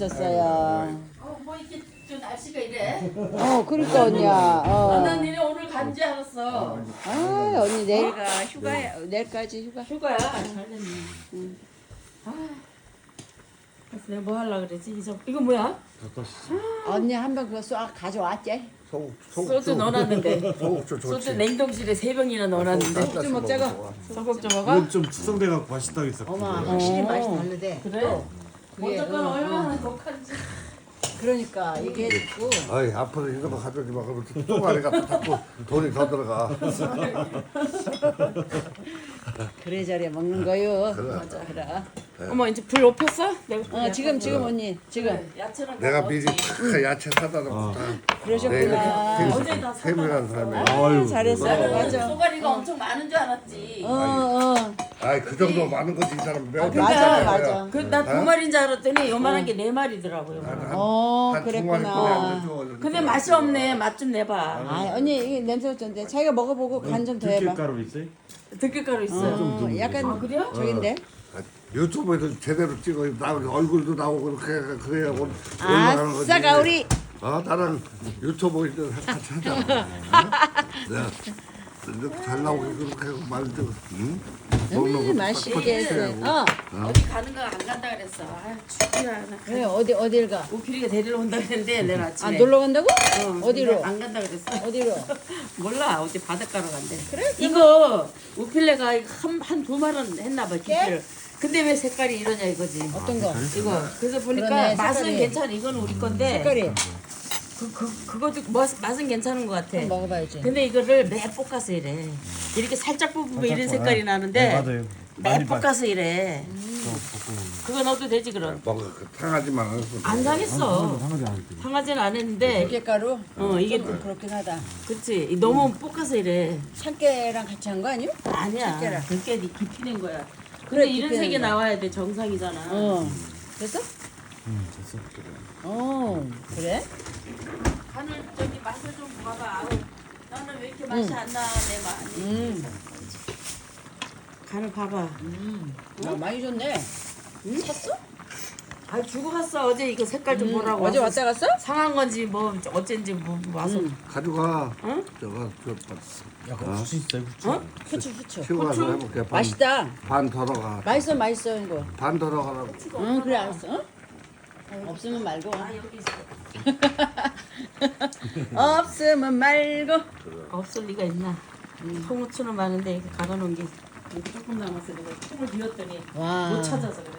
있었어요. 어, 뭐 이렇게 좀 날씨가 이래? 어, 그러니까 언니야. 아, 어. 난 니네 오늘 간지 알았어. 아, 언니 내일 가 휴가야. 내일까지 휴가. 휴가야. 잘 됐네. 아. 그래서 내가 뭐 하려고 그랬지? 이거, 이거 뭐야? 언니 한병 그거 쏴 가져왔지? 소국 소국 소주 넣어놨는데. 소국주 소주 좋지. 냉동실에 세 병이나 넣어놨는데. 소주 먹자고. 소금 좀 먹어? 이건 좀 숙성돼갖고 맛있다고. 어머, 확실히 맛이 다르대. 그래? 그게, 어쨌건 어, 얼마나 독한지. 그러니까 이게 있고. 아이 앞으로 이런 거 가져오지 마. 그러면 똥아리가 자꾸 돈이 더 들어가. 그래 저래 먹는 거요. 그래. 맞아. 그래. 어머 이제 불 높였어? 내가 불 어, 지금 지금 언니 지금 그래, 야채랑 내가 다 미리. 다 야채 사다 놓고 다. 그러셨구나. 어제 다 세밀한 사람이. 아, 잘했어. 맞아. 쏘가리가 엄청 많은 줄 알았지. 어, 어. 아이 그 정도 많은 거지 이 사람. 몇 맞아, 맞아. 그나두 마리인 줄 알았더니 요만한 게 네 마리더라고요. 어, 그랬구나. 근데 맛이 없네. 맛 좀 내봐. 아, 언니 이게 냄새 어쩐데? 자기가 먹어보고 간 좀 더 해봐. 들깨가루 있어요? 들깨가루 있어요. 어, 약간 아, 그래요? 저긴데. 유튜브에서 제대로 찍어 나오고 얼굴도 나오고 그렇게 그래야 올- 올라가는 거지. 아싸 가오리. 어 나랑 유튜브 이제 같이 하자. 어? 내가 이렇게 잘 나오게 그렇게 하고 말도 응? 먹는 것도 음, 맛있게 딱 했어. 어. 어디 가는 거 안 간다 그랬어. 아. 그래 어디 어딜 가? 오피리가 데리러 온다 그랬는데 내가 아 아침에. 놀러 간다고? 어, 어디로? 근데 안 간다 그랬어. 어디로? 몰라 어디 바닷가로 간대. 그래? 이거 우필레가 한한 두 마리는 했나 봐 기피를. 근데 왜 색깔이 이러냐 이거지. 어떤 거? 이거 그래서 보니까 그러네, 맛은 색깔이. 괜찮아. 이건 우리 건데 색깔이 그, 그 그것도 맛, 맛은 괜찮은 것 같아. 한번 먹어봐야지. 근데 이거를 매 볶아서 이래. 이렇게 살짝 뽑으면 이런 색깔이 나는데 네, 맞아요. 매 많이 봐. 볶아서 이래. 그거 넣어도 되지 그럼. 뭔가 그 상하지만 않았어. 안 상했어. 상하지 않을 때. 상하지는 않았는데 들깨가루? 어 이게 좀 그렇긴 하다. 그치 이 너무 볶아서 이래. 참깨랑 같이 한 거 아니야? 아니야. 참깨라. 들깨 깊이 낸 거야. 근데 그래, 이런 깊이 색이 낸 거야. 나와야 돼 정상이잖아. 어. 됐어? 응, 됐어. 어. 그래? 간을 저기 맛을 좀 봐봐. 아우, 나는 왜 이렇게 맛이 안 나? 내 맛. 음. 간을 봐봐. 아, 많이 줬네. 샀어? 아 주고 갔어 어제 이거 색깔 좀 보라고. 어제 와서 왔다 갔어? 상한 건지 뭐 어쩐지 뭐 와서. 가져가. 응? 저거 저 약간 후추 있어요, 후추. 어? 후추 후추. 치고 가서 해볼게. 반, 맛있다. 반 덜어가. 맛있어 맛있어 이거. 반 덜어가라고. 응 그래 알았어. 어? 없으면 말고. 아 여기 있어. 없으면 말고. 없을 리가 있나? 통후추는 많은데 이거 갈아놓은 게 조금 남았어. 내가 통을 비웠더니 와. 못 찾아서 그래.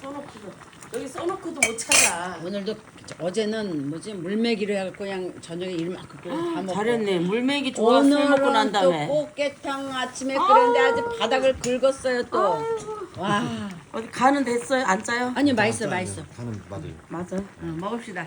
써놓고도 여기 써놓고도 못 찾아. 오늘도 어제는 뭐지 물메기를 해갖고 그냥 저녁에 일만큼 다 먹고. 아, 잘했네. 물메기 좋아 술 먹고 난 오늘은 또 다음에. 꽃게탕 아침에 끓였는데 아주 바닥을 긁었어요 또. 와. 어디 간은 됐어요? 안 짜요? 아니 맛있어 맛있어. 가는 맞아요. 맞아. 응, 먹읍시다.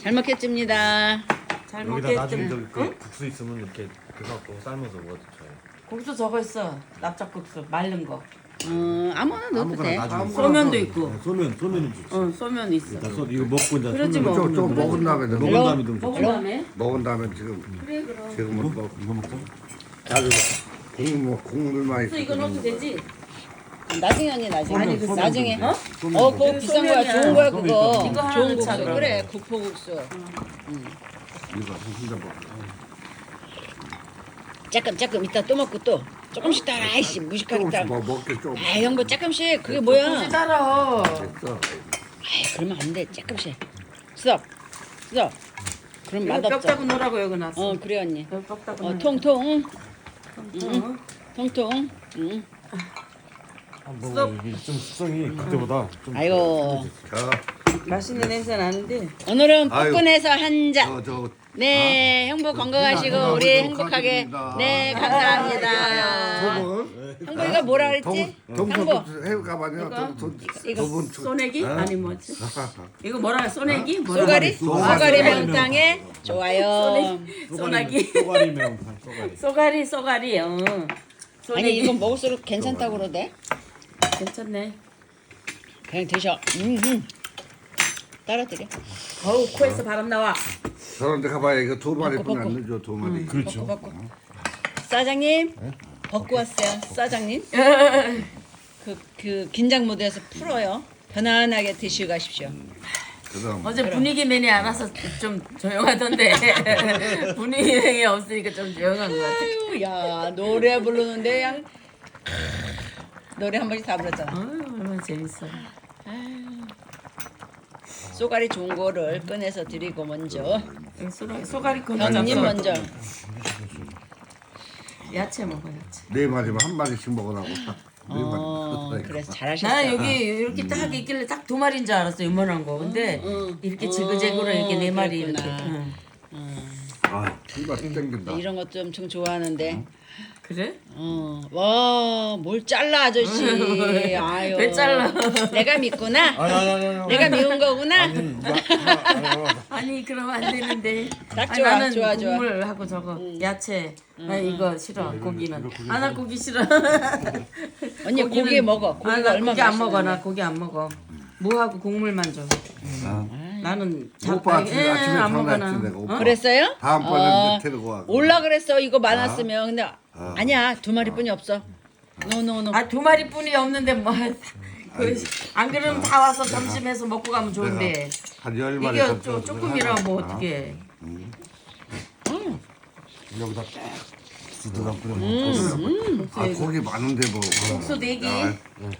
잘 먹겠습니다. 잘 여기다 나중에 먹겠지. 저기 그 국수 있으면 이렇게 그거 갖고 삶아서 먹어도 좋아요. 국수 저거 있어. 납작국수 말른 거. 어, 아무거나 넣어도 돼. 나중에. 소면도 있고. 네, 소면, 소면은 좋지. 어, 소면 있어. 나 소, 이거 먹고 이제 그러지 소면 뭐. 좀, 좀 먹은 다음에 먹은 먹은, 다음에 좀. 먹은 다음에. 먹은 다음에 지금 그래 그럼. 지금은 뭐 이거 먹자. 아주 국물 국물만 국수 이거 넣어도 되지? 나중에 언니 나중에. 아니, 그 나중에. 어? 어, 그거 비싼 거야. 소면이야. 좋은 거야 그거. 이거 하나 좋은 넣자, 국수. 그럼. 그래 국포국수. 이거 진짜 먹. 조금 조금 이따 또 먹고 또 조금씩 따라. 아이씨 무식하게 따라. 조금씩 뭐 먹게 좀. 아 형부 조금씩 그게 뭐야? 굳이 따라. 됐어. 아이 그러면 안 돼. 조금씩. 스톱. 스톱. 그럼 이거 뼈 맛없어. 따고 넣으라고 여기 놨어. 어 그래 언니. 뼈 따고 어. 통통. 응. 통통. 응. 아, 뭐 이게 좀 숙성이 그때보다 좀 아이고 자, 맛있는 냄새 나는데. 오늘은 아유. 뽀끈해서 한 잔. 저, 저, 네, 형부 건강하시고 건강하시고 우리 행복하게. 네, 감사합니다. 저분. 형부 이거 뭐라 그랬지? 동, 형부. 동서 해가만요. 이거 소내기? 아니 뭐지? 이거 뭐라 쏘내기? 뭐라 쏘가리? 쏘가리. 매운탕에 좋아요. 쏘나기? 쏘가리 매운탕, 쏘가리. 쏘가리 쏘가리. 어. 아니 쏘내기. 이건 먹을수록 괜찮다고 그러대. 괜찮네. 그냥 드셔. 음, 음. 따라드려. 어우 코에서 바람 나와. 저런 데 가봐야 이거 두 마리뿐이 먹고, 안 되죠. 두 마리. 그렇죠. 먹고. 사장님 벗고 왔어요. 사장님. 그, 그 긴장 모드에서 풀어요. 편안하게 드시고 가십시오. 그다음 어제 분위기 맨이 안 와서 좀 조용하던데 분위기 맨이 없으니까 좀 조용한 것 같아. 아유, 야 노래 부르는데 그냥 노래 한 번씩 다 불렀잖아. 아유 얼마나 재밌어. 쏘가리 좋은 거를 꺼내서 드리고 먼저 소가리 소가리 건 형님 먼저 야채 먹어 야채. 네 마리면 한 마리씩 먹으라고 딱. 네 어 마리. 그래서 나 잘하셨어요. 여기 이렇게 딱 있길래 딱 두 마리인 줄 알았어 이만한 거. 근데 이렇게 지그재그로 이렇게 네 마리 이렇게. 그랬구나. 응. 아, 이맛 땡긴다. 이런 것도 엄청 좋아하는데 그래? 어, 어와 뭘 잘라 아저씨 아유 왜 잘라? 내가 믿구나 아니 아니 아니 아니. 내가 미운 거구나 아니, 나- 나- 아니, 아니. 아니 그러면 안 되는데. 딱 아니, 좋아, 나는 좋아, 좋아. 국물 하고 저거 야채. 나 이거 싫어 고기는. 아 나 고기 싫어. 언니 고기 먹어 고기가 아, 나 얼마나 고기 안 먹어. 맛있는데. 나 고기 안 먹어. 무하고 국물만 줘. 나는 오빠 아침에 예, 아침에 안 먹어. 내가. 오빠. 그랬어요? 다음번에 어, 데리고 와. 올라 그랬어 이거 많았으면 근데 아니야 두 마리뿐이 없어. 노노노 아 두 마리뿐이 없는데 뭐. 그, 안 그러면 다 와서 점심에서 먹고 가면 좋은데. 한열 마리. 이게 더좀더 조금이라 뭐 하나. 어떻게 여기다 두드랑 뿌려 음. 먹고. 아 고기 많은데 뭐. 국수 내기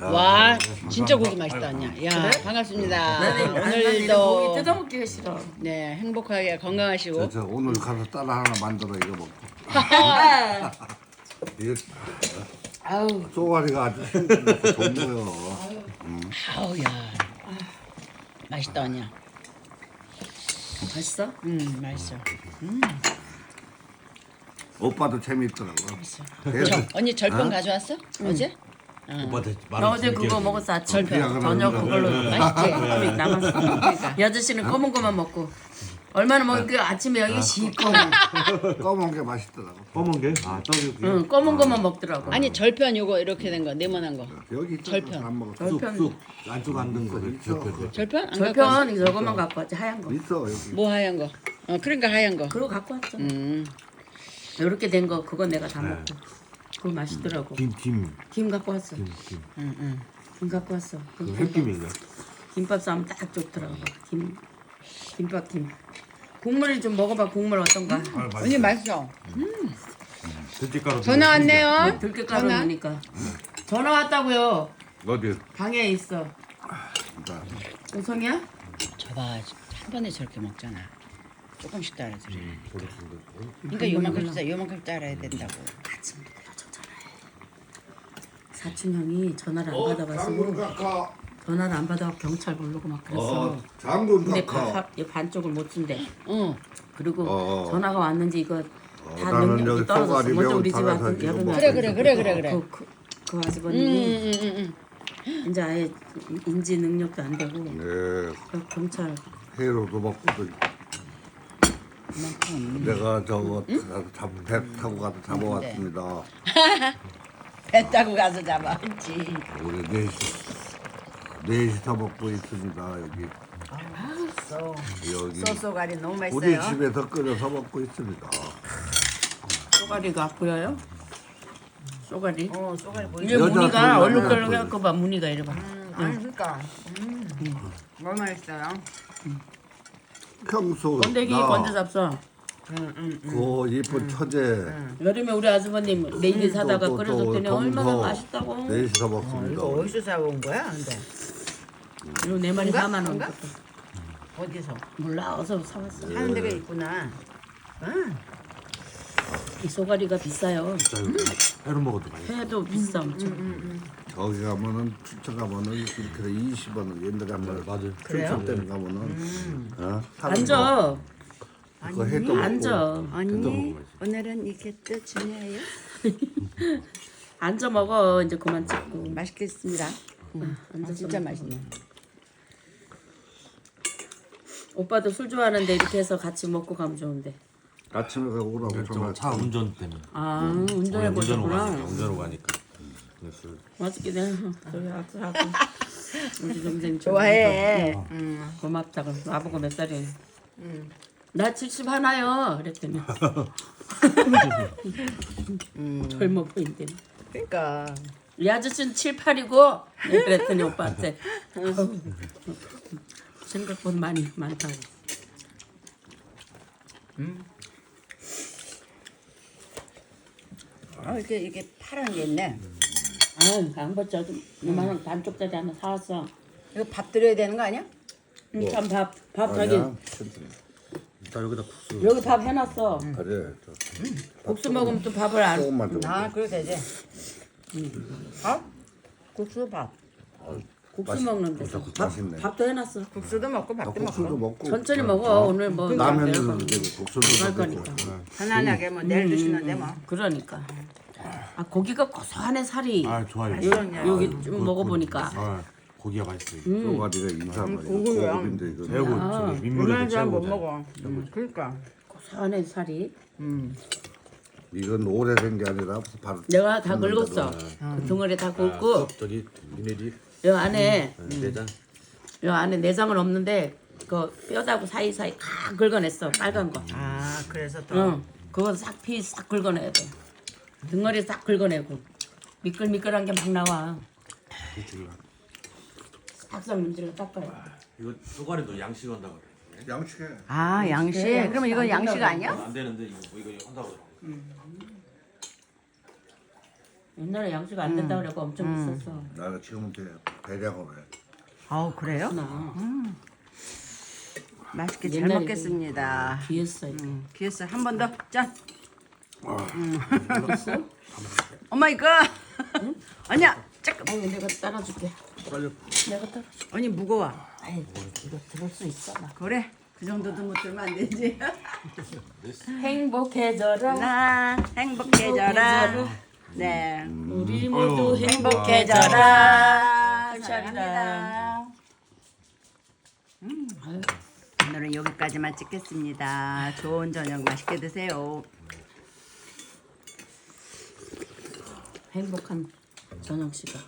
와 진짜 고기 맛있다 언니야? 야 반갑습니다. 나는 고기 오늘도 뜯어먹기가 싫어. 네 행복하게 건강하시고. 저, 저 오늘 가서 딸 하나 만들어 이거 먹고. 이게 아우. 쪼가리가 아주 거요. 아우야. 맛있다 언니야 맛있어? 음 맛있어. 오빠도 재밌더라고. 저, 언니 절편 가져왔어? 어제? 오빠한테 나 어제 그거 먹었어 아침. 절편. 저녁 그걸로 맛있지? 남았어. 이 아저씨는 검은 거만 먹고 얼마나 먹으니까 아침에 여기 시꺼먼 검은 게 맛있더라고. 검은 게? 아 떡이 그응 검은 거만 먹더라고. 아니 절편 요거 이렇게 된 거 네모난 거. 여기 있잖아. 절편. 안 먹었어. 절편. 쑥쑥. 안쪽 안 든 거. 있어. 절편. 안 갖고 왔어? 절편 저거만 갖고 왔지 하얀 거. 있어 여기. 뭐 하얀 거? 어, 그러니까 하얀 거. 그거 갖고 왔죠 음. 이렇게 된 거 그거 내가 다 먹고. 그거 맛있더라고. 김 김. 김 갖고 왔어. 김. 김. 김 갖고 왔어. 그그 햇김인가? 김밥 싸면 딱 좋더라고. 김 김밥 김. 국물을 좀 먹어봐 국물 어떤가. 언니 맛있어. 들깨가루. 전화 왔네요. 들깨가루 전화? 넣으니까. 전화 왔다고요. 어디? 방에 있어. 자, 우성이야? 저봐 한 번에 저렇게 먹잖아. 조금씩 따라 드려 음, 그러니까 요만큼 따 요만큼 따라야 된다고. 아침부터 저 전화해. 사촌 형이 전화를 안 어, 각하. 전화를 안 받아 경찰 부르고 막 그랬어. 어, 장군 근데. 바, 바, 반쪽을 못 준대. 응 그리고 어. 전화가 왔는지 이거 다 나는 능력이 떨어졌어. 먼저 매운 우리 집 지금 여름에. 먹고 그래 그래 그래 그래 그래. 그, 그, 그 음, 아주버님이 음, 음, 이제 아예 인지 능력도 안 되고. 네, 그 경찰. 회로도 먹고 또 내가 저거 잡, 배 타고 가서 잡아왔습니다. 배 타고 가서 잡아왔지. 우리 넷이 넷이서 먹고 있습니다 여기. 쏘 여기 쏘쏘가리 너무 우리 맛있어요. 집에서 끓여서 먹고 있습니다. 쏘가리가 보여요? 쏘가리? 어 보이지 이게 여자 무늬가 손이 얼룩덜룩 많아요. 해갖고 봐 무늬가 이래 봐. 아니 그러니까. 음, 너무 맛있어요. 평소 건더기 나 건져 잡숴. 그 이쁜 처제 여름에 우리 아주버님 네개 사다가 끓여줬더니 또 얼마나 맛있다고. 넷이서 먹습니다. 이거 어디서 사온 거야 근데 이거 네 마리 뭔가? 4만 원 뭔가? 어디서? 몰라. 어서 사왔어. 하는 데가 있구나. 이 쏘가리가 비싸요. 회로 먹어도 맛있어. 회도 비싸 엄청. 저기 가면은 춘천 가면은 이렇게 20원 옛날에 한번 맞아요. 춘천 때는 가면은 어? 앉아. 그거 해도 앉아. 언니 오늘은 이게 또 중요해요? 앉아 먹어. 이제 그만 찍고. 맛있겠습니다. 아, 진짜 맛있네 오빠도 술 좋아하는데 이렇게 해서 같이 먹고 가면 좋은데. 아침에 가고 오라고 저 전화 차 운전 때문에. 아 운전해 보셨구나. 운전하고 가니까. 맛있게 내 저희 아들하고 우리 동생 좋아해. 음, 고맙다 그럼. 나보고 몇 살이에요? 나70 하나요. 그랬더니. 젊어 보인대. 그러니까. 이 아저씨는 7, 8이고? 그랬더니 오빠한테 생각보다 많이 많다고. 어, 이게 이게 파란 게 있네. 아, 양배추 좀 요만한 반쪽짜리 하나 사왔어. 이거 밥 드려야 되는 거 아니야? 응, 참 밥, 밥 아니야. 천천히. 나 여기다 국수. 여기 밥 해놨어. 그래. 저, 국수 먹으면 또 밥을 안. 조금만 더. 아, 그래도 되지. 밥? 국수 밥. 국수 맛있- 먹는데 진짜 국수 밥, 맛있네. 밥도 해놨어. 국수도 먹고 아, 밥도 국수도 먹고. 먹고. 천천히 먹어 오늘 뭐 거- 되고 국수도 할 먹고. 거니까. 편안하게 뭐 내일 드시는데 뭐. 그러니까. 아 고기가 고소하네 살이. 아 좋아요. 요, 여기 좀 먹어보니까. 아 고기가 맛있어요. 쪼가리가 인사 말이야. 고구려. 고급인데 이거. 최고 저기 잘못 최고죠. 먹어. 음, 그러니까. 고소하네 살이. 이건 오래된 게 아니라 바로 내가 다 긁었어. 그 덩어리 다 긁고 아, 저기 미네리 요 안에 내장. 요 안에 내장은 없는데 그 뼈다구 사이사이 다 긁어냈어 빨간 거. 아, 그래서 또. 응. 그거 싹 피 싹 긁어내야 돼. 등어리 싹 긁어내고 미끌미끌한 게 막 나와. 싹싹 문질러 닦아야 이거 쪼가리도 양식한다고 그래. 양식에 아, 양식. 네, 그럼 이건 양식 아니야? 안 되는데 이거 뭐 이거 한다고 그러더라고. 옛날에 양식 안 된다 그래고 엄청 비쌌어. 나는 지금은 돼. 대량으로 해. 아우, 그래요? 나 맛있게 잘 옛날에 먹겠습니다. 귀했어. 이거. 기했어. 한 번 더. 짠. 음. 엄마 이거. 아니야. 잠깐. 아니 내가 따라줄게. 빨리. 내가 따라. 아니 무거워. 아이 이거 들을 수 있어 나. 그래. 그 정도도 못 들면 안 되지. 행복해져라. 나 행복해져라. 네. 우리 모두 행복해져라. 사랑합니다. 음. 오늘은 여기까지만 찍겠습니다. 좋은 저녁 맛있게 드세요. 행복한 저녁 시간.